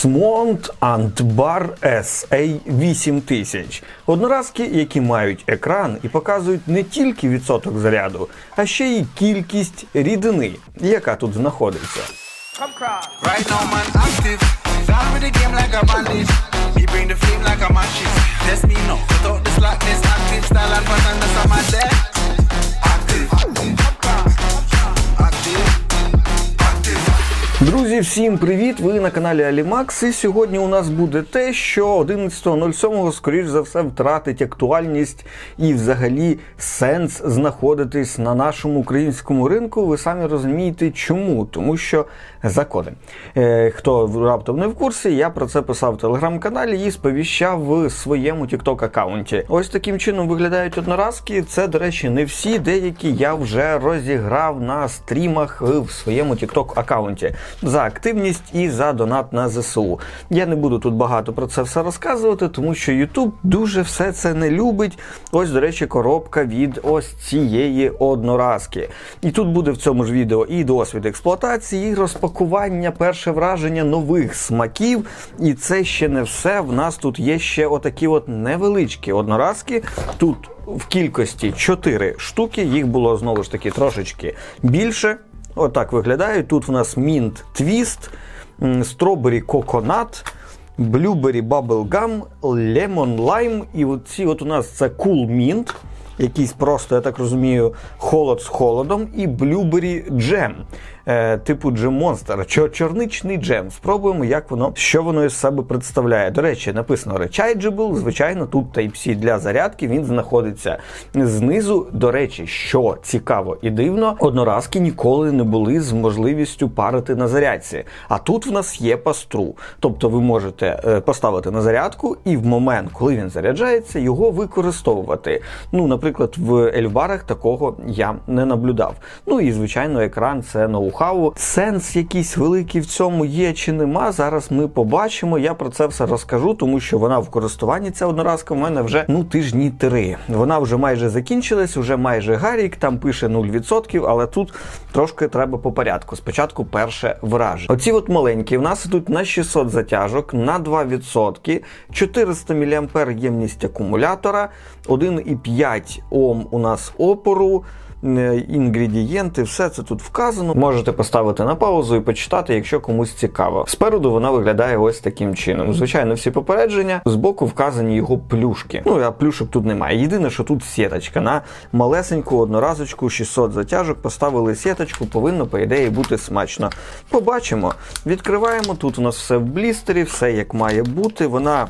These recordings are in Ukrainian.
Smont Bar SA8000. Одноразки, які мають екран і показують не тільки відсоток заряду, а ще й кількість рідини, яка тут знаходиться. Right Друзі, всім привіт! Ви на каналі Alimax. І сьогодні у нас буде те, що 11.07 скоріш за все втратить актуальність і взагалі сенс знаходитись на нашому українському ринку. Ви самі розумієте, чому? Тому що закони. Е, хто раптом не в курсі, я про це писав в телеграм-каналі і сповіщав в своєму TikTok аккаунті. Ось таким чином виглядають одноразки. Це, до речі, не всі, деякі я вже розіграв на стрімах в своєму TikTok аккаунті за активність і за донат на ЗСУ. Я не буду тут багато про це все розказувати, тому що YouTube дуже все це не любить. Ось, до речі, коробка від ось цієї одноразки. І тут буде в цьому ж відео і досвід експлуатації, і розпакування, перше враження нових смаків. І це ще не все. В нас тут є ще отакі от невеличкі одноразки. Тут в кількості 4 штуки, їх було знову ж таки трошечки більше. Отак виглядає. Тут в нас Mint Twist, м, Strawberry Coconut, Blueberry Bubblegum, Lemon Lime. І от ці от у нас це Cool Mint, якийсь просто, я так розумію, холод з холодом, і Blueberry Jam. Е, типу Джем Monster, Чо- чорничний джем. Спробуємо, як воно, що воно із себе представляє. До речі, написано Rechargeable, звичайно, тут Type-C для зарядки, він знаходиться знизу. До речі, що цікаво і дивно, одноразки ніколи не були з можливістю парити на зарядці. А тут в нас є пастру. Тобто ви можете е, поставити на зарядку і в момент, коли він заряджається, його використовувати. Ну, наприклад, в Ельбарах такого я не наблюдав. Ну і звичайно, екран це ноу-хау. Сенс якийсь великий в цьому є чи нема. Зараз ми побачимо. Я про це все розкажу, тому що вона в користуванні ця одноразка в мене вже ну тижні три. Вона вже майже закінчилась, вже майже гарік, там пише 0%, але тут трошки треба по порядку. Спочатку перше враження. Оці от маленькі в нас ідуть на 600 затяжок, на 2%, 400 мА ємність акумулятора, 1,5 Ом у нас опору. Е, Інгредієнти, все це тут вказано. Можете поставити на паузу і почитати, якщо комусь цікаво. Спереду вона виглядає ось таким чином. Звичайно, всі попередження збоку вказані його плюшки. Ну а плюшок тут немає. Єдине, що тут сіточка на малесеньку одноразочку 600 затяжок. Поставили сіточку, повинно по ідеї бути смачно. Побачимо. Відкриваємо. Тут у нас все в блістері, все як має бути. Вона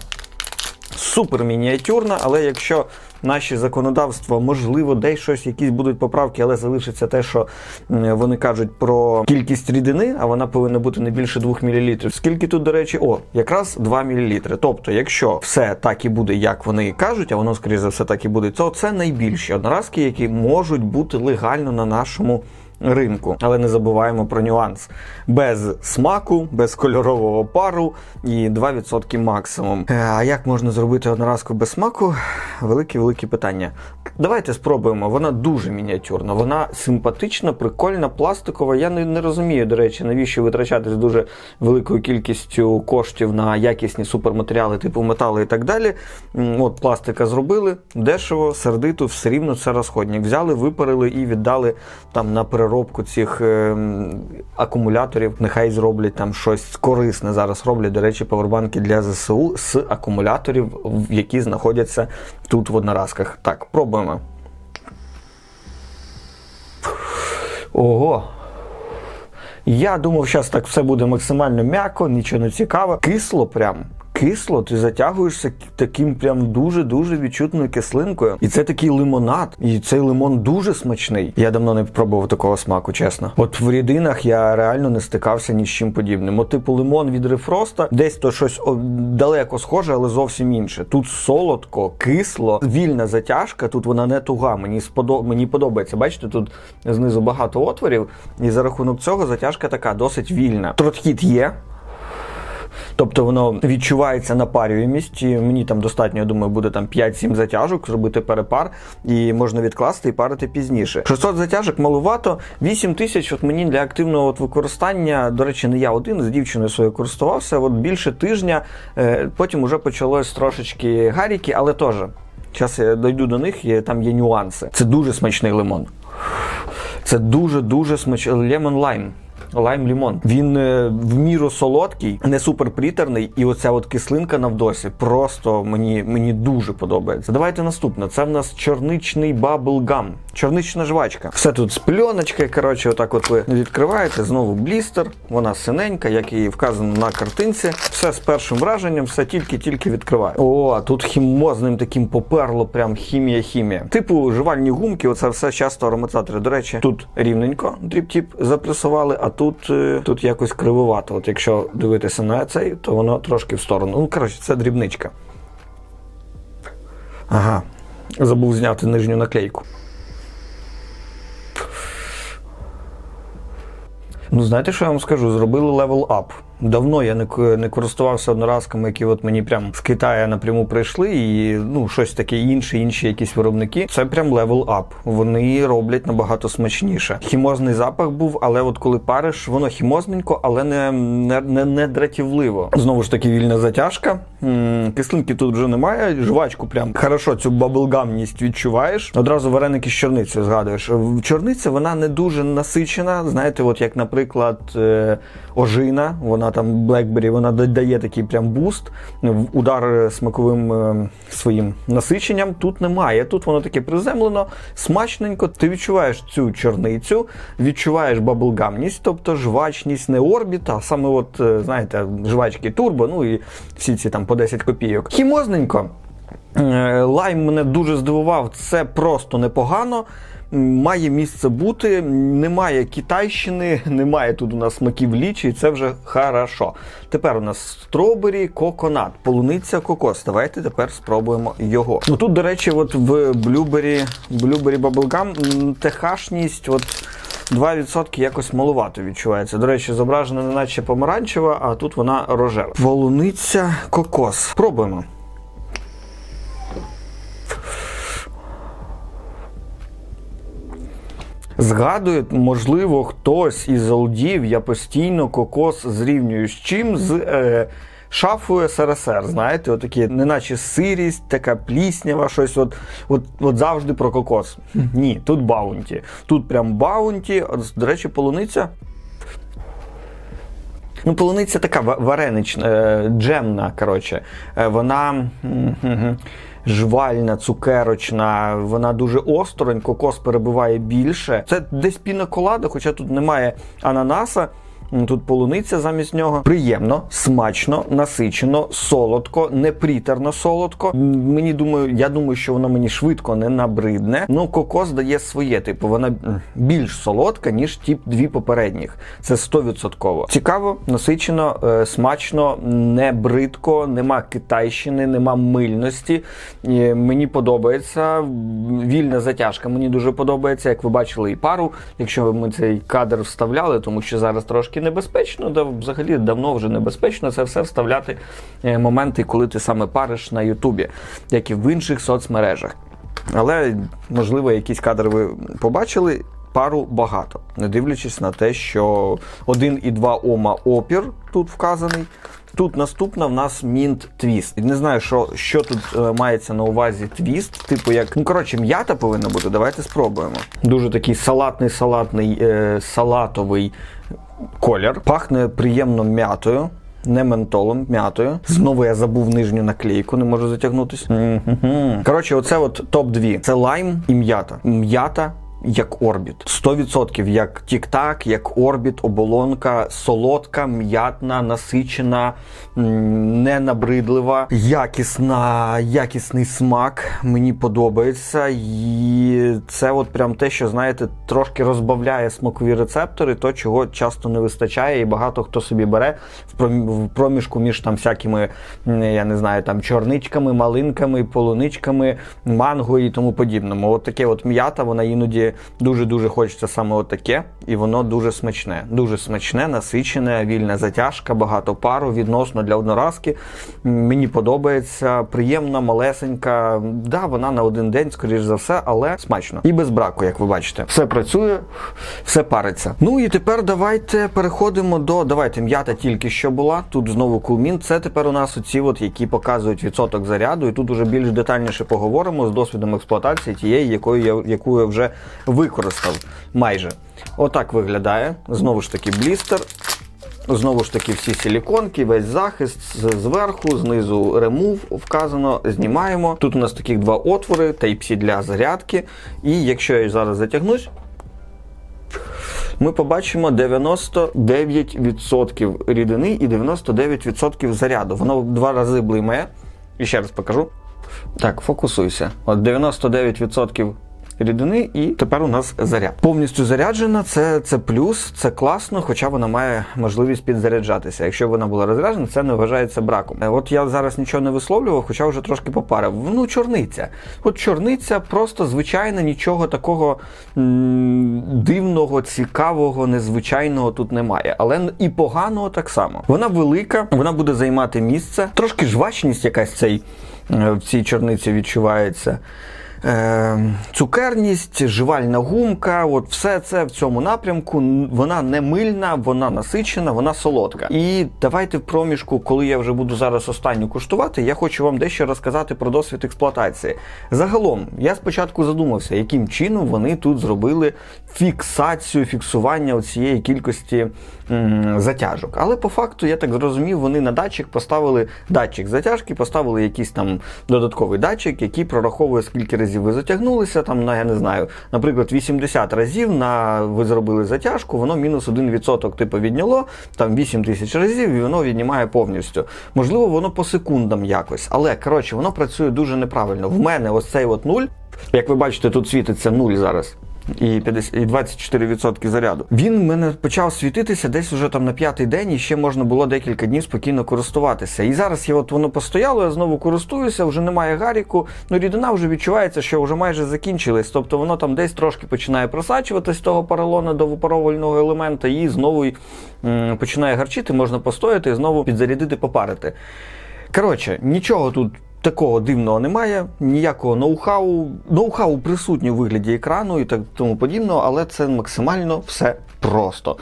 супер мініатюрна, але якщо наші законодавства, можливо, десь щось, якісь будуть поправки, але залишиться те, що вони кажуть про кількість рідини, а вона повинна бути не більше 2 мл. Скільки тут, до речі, о, якраз 2 мл. Тобто, якщо все так і буде, як вони кажуть, а воно, скоріше за все, так і буде, то це найбільші одноразки, які можуть бути легально на нашому ринку. Але не забуваємо про нюанс: без смаку, без кольорового пару і 2% максимум. Е, А як можна зробити одноразку без смаку? Велике велике питання. Давайте спробуємо. Вона дуже мініатюрна, вона симпатична, прикольна, пластикова. Я не, не розумію, до речі, навіщо витрачати з дуже великою кількістю коштів на якісні суперматеріали, типу металу і так далі. От пластика зробили дешево, сердито, все рівно це розходник. Взяли, випарили і віддали там на переробку цих ем, акумуляторів. Нехай зроблять там щось корисне. Зараз роблять, до речі, павербанки для ЗСУ з акумуляторів, які знаходяться тут в одноразках. Так, пробуємо. Ого. Я думав, зараз так все буде максимально м'яко, нічого не цікаво. Кисло прям. Кисло, ти затягуєшся таким прям дуже-дуже відчутною кислинкою. І це такий лимонад. І цей лимон дуже смачний. Я давно не пробував такого смаку, чесно. От в рідинах я реально не стикався ні з чим подібним. От, типу, лимон від рефроста, десь то щось далеко схоже, але зовсім інше. Тут солодко, кисло, вільна затяжка. Тут вона не туга. Мені сподо... мені подобається. Бачите, тут знизу багато отворів, і за рахунок цього затяжка така досить вільна. Тротхіт є. Тобто воно відчувається напарюємість. І мені там достатньо, я думаю, буде там 5-7 затяжок, зробити перепар, і можна відкласти і парити пізніше. 600 затяжок малувато, 8 тисяч. От мені для активного от використання, до речі, не я один з дівчиною своєю користувався. От більше тижня. Е, Потім уже почалось трошечки гаріки, але теж. Зараз я дойду до них, і там є нюанси. Це дуже смачний лимон. Це дуже-дуже смачний лемон лайм. Лайм лімон. Він е, в міру солодкий, не супер притерний, і оця от кислинка на вдосі просто мені, мені дуже подобається. Давайте наступне. Це в нас чорничний баблгам. Чорнична жвачка. Все тут з пленочкою. Коротше, отак от ви відкриваєте. Знову блістер. Вона синенька, як і вказано на картинці. Все з першим враженням, все тільки-тільки відкриваю. О, тут хімозним таким поперло, прям хімія-хімія. Типу жувальні гумки, оце все часто ароматизатори. До речі, тут рівненько дріп-тіп заплюсували, а тут, е, тут якось кривувато. От якщо дивитися на цей, то воно трошки в сторону. Ну, коротше, це дрібничка. Ага. Забув зняти нижню наклейку. Ну, знаєте, що я вам скажу? Зробили левел ап. Давно я не, не користувався одноразками, які от мені прям з Китаю напряму прийшли, і ну щось таке інше, інші якісь виробники. Це прям левел ап. Вони роблять набагато смачніше. Хімозний запах був, але от коли париш, воно хімозненько, але не, не, не, не дратівливо. Знову ж таки, вільна затяжка. Кислинки тут вже немає. Жвачку прям хорошо цю баблгамність відчуваєш. Одразу вареники з чорницею згадуєш. Чорниця вона не дуже насичена. Знаєте, от як, наприклад, е, ожина, вона там Blackberry, вона дає такий прям буст, удар е, смаковим е, своїм насиченням. Тут немає. Тут воно таке приземлено, смачненько. Ти відчуваєш цю чорницю, відчуваєш баблгамність, тобто жвачність не орбіта, а саме, от, е, знаєте, жвачки турбо, ну і всі ці там по 10 копійок. Хімозненько. Е, Лайм мене дуже здивував. Це просто непогано. Має місце бути, немає китайщини, немає тут у нас смаків лічі, і це вже хорошо. Тепер у нас стробері, коконат, полуниця, кокос. Давайте тепер спробуємо його. Ну тут, до речі, от в блюбері, блюбері баблгам техашність, от 2% якось малувато відчувається. До речі, зображена не наче помаранчева, а тут вона рожева. Полуниця, кокос. Пробуємо. Згадує, можливо, хтось із олдів, я постійно кокос зрівнюю з чим з е, шафою СРСР. Знаєте, отакі, неначе сирість, така пліснява, щось. От, от, от завжди про кокос. Ні, тут баунті. Тут прям баунті. От, До речі, полуниця. Ну, полуниця така варенична, е, джемна, коротше. Е, Вона жвальна, цукерочна, вона дуже осторонь, кокос перебиває більше. Це десь пінаколада, хоча тут немає ананаса. Тут полуниця замість нього. Приємно, смачно, насичено, солодко, непритерно солодко. Мені думаю, я думаю, що воно мені швидко не набридне. Ну, кокос дає своє, типу, вона більш солодка, ніж ті дві попередніх. Це 100%. Цікаво, насичено, е, смачно, не бридко, нема китайщини, нема мильності. І Мені подобається. Вільна затяжка мені дуже подобається. Як ви бачили, і пару, якщо ми цей кадр вставляли, тому що зараз трошки небезпечно, да взагалі давно вже небезпечно це все вставляти е, моменти, коли ти саме париш на Ютубі, як і в інших соцмережах. Але, можливо, якісь кадри ви побачили. Пару багато, не дивлячись на те, що 1,2 Ома опір тут вказаний. Тут наступна в нас Mint Twist. Не знаю, що, що тут е, мається на увазі твіст. Типу, як ну коротше, м'ята повинна бути. Давайте спробуємо. Дуже такий салатний, салатний, е, салатовий колір. Пахне приємно м'ятою. Не ментолом, м'ятою. Знову я забув нижню наклейку, не можу затягнутись. Мгм. Коротше, оце от топ-2. Це лайм і м'ята. М'ята. Як орбіт. 100% як тік-так, як орбіт, оболонка, солодка, м'ятна, насичена, ненабридлива, якісна, якісний смак. Мені подобається. І це от прям те, що знаєте, трошки розбавляє смакові рецептори, то чого часто не вистачає, і багато хто собі бере в проміжку між там всякими, я не знаю, там чорничками, малинками, полуничками, манго і тому подібному. От таке от м'ята, вона іноді дуже-дуже хочеться саме отаке, і воно дуже смачне. Дуже смачне, насичене, вільна затяжка, багато пару відносно для одноразки. Мені подобається, приємна, малесенька. Да, вона на один день, скоріш за все, але смачно. І без браку, як ви бачите. Все працює, все париться. Ну і тепер давайте переходимо до. Давайте м'ята тільки що була. Тут знову кулмін. Це тепер у нас оці, от, які показують відсоток заряду. І тут уже більш детальніше поговоримо з досвідом експлуатації тієї, якою я, яку я вже використав майже. Отак виглядає. Знову ж таки, блістер. Знову ж таки, всі силіконки, весь захист зверху, знизу remove вказано, знімаємо. Тут у нас таких два отвори, Type-C для зарядки. І якщо я зараз затягнусь, ми побачимо 99% рідини і 99% заряду. Воно два рази блимає. І ще раз покажу. Так, фокусуйся. От 99% рідини, і тепер у нас заряд. Повністю заряджена, це, це плюс, це класно, хоча вона має можливість підзаряджатися. Якщо вона була розряджена, це не вважається браком. Е, От я зараз нічого не висловлював, хоча вже трошки попарив. Ну, чорниця. От чорниця просто звичайна, нічого такого м, дивного, цікавого, незвичайного тут немає. Але і поганого так само. Вона велика, вона буде займати місце. Трошки жвачність якась цей, е, в цій чорниці відчувається. Е, цукерність, жувальна гумка, от все це в цьому напрямку. Вона не мильна, вона насичена, вона солодка. І давайте в проміжку, коли я вже буду зараз останню куштувати, я хочу вам дещо розказати про досвід експлуатації. Загалом, я спочатку задумався, яким чином вони тут зробили фіксацію, фіксування цієї кількості м, затяжок. Але по факту, я так зрозумів, вони на датчик поставили датчик затяжки, поставили якийсь там додатковий датчик, який прораховує, скільки разів ви затягнулися. Там на я не знаю, наприклад, 80 разів на ви зробили затяжку, воно мінус 1% типу відняло, там 8 тисяч разів, і воно віднімає повністю. Можливо, воно по секундам якось, але коротше, воно працює дуже неправильно. В мене ось цей от нуль. Як ви бачите, тут світиться нуль зараз. І 50, і 24% заряду. Він в мене почав світитися десь вже там на п'ятий день, і ще можна було декілька днів спокійно користуватися. І зараз я от воно постояло, я знову користуюся, вже немає гаріку. Ну рідина вже відчувається, що вже майже закінчилась. Тобто воно там десь трошки починає просачуватись з того поролона до випаровувального елемента, і знову м, починає гарчити, можна постояти і знову підзарядити, попарити. Коротше, нічого тут такого дивного немає, ніякого ноу-хау. Ноу-хау присутній у вигляді екрану і так тому подібного, але це максимально все просто.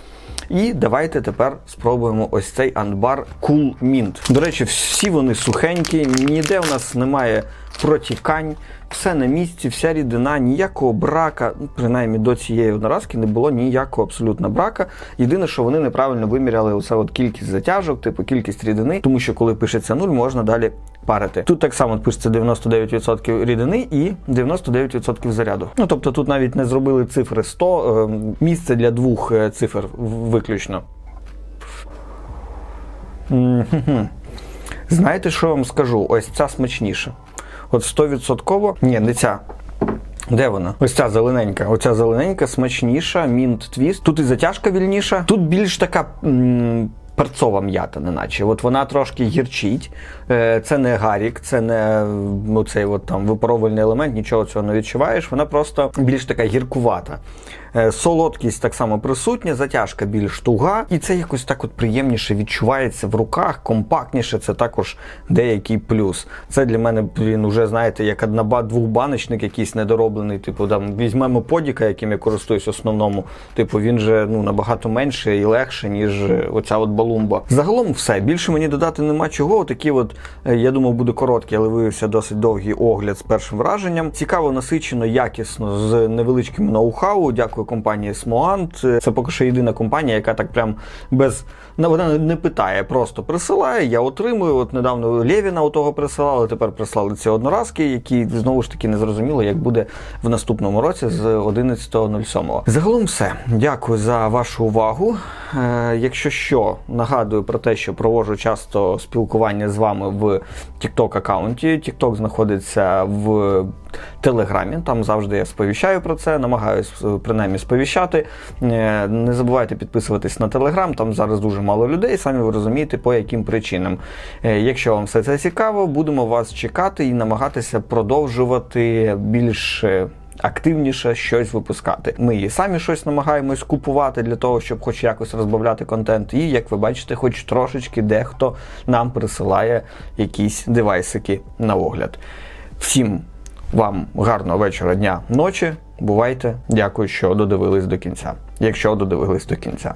І давайте тепер спробуємо ось цей анбар Cool Mint. До речі, всі вони сухенькі, ніде у нас немає протікань, все на місці, вся рідина, ніякого брака, ну, принаймні до цієї одноразки не було ніякого абсолютно брака. Єдине, що вони неправильно виміряли оце от кількість затяжок, типу кількість рідини, тому що коли пишеться 0, можна далі парити. Тут так само пишеться 99% рідини і 99% заряду. Ну тобто тут навіть не зробили цифри 100, е, місце для двох е, цифр виключно. Знаєте, що я вам скажу? Ось ця смачніша. От 100%, ні, не ця. Де вона? Ось ця зелененька. Оця зелененька смачніша, мінт твіст. Тут і затяжка вільніша. Тут більш така. м, Перцова м'ята, неначе. От вона трошки гірчить. Е, Це не гарік, це не ну, цей от там випаровувальний елемент, нічого цього не відчуваєш. Вона просто більш така гіркувата. Е, Солодкість так само присутня, затяжка більш туга, і це якось так от приємніше відчувається в руках, компактніше. Це також деякий плюс. Це для мене він уже знаєте, як одна двохбаночник якийсь недороблений. Типу, там візьмемо подіка, яким я користуюсь основному. Типу, він же ну набагато менше і легше, ніж е, оця от балумба. Загалом все. Більше мені додати нема чого. Такі от, е, я думав, буде короткий, але виявився досить довгий огляд з першим враженням. Цікаво, насичено, якісно, з невеличким ноу-хау. Дякую компанії Smoant. Це поки що єдина компанія, яка так прям без вона не питає, просто присилає. Я отримую. От недавно Лєвіна у того присилали. Тепер прислали ці одноразки, які знову ж таки не зрозуміло, як буде в наступному році з 11.07. Загалом все. Дякую за вашу увагу. Е, якщо що, нагадую про те, що проводжу часто спілкування з вами в TikTok аккаунті. TikTok знаходиться в Телеграмі. Там завжди я сповіщаю про це, намагаюсь е, принаймні сповіщати. Е, Не забувайте підписуватись на Телеграм, там зараз дуже мало людей, самі ви розумієте, по яким причинам. Е, Якщо вам все це цікаво, будемо вас чекати і намагатися продовжувати більш активніше щось випускати. Ми і самі щось намагаємось купувати для того, щоб хоч якось розбавляти контент. І як ви бачите, хоч трошечки дехто нам присилає якісь девайсики на огляд. Всім вам гарного вечора, дня, ночі. Бувайте. Дякую, що додивились до кінця. Якщо додивились до кінця.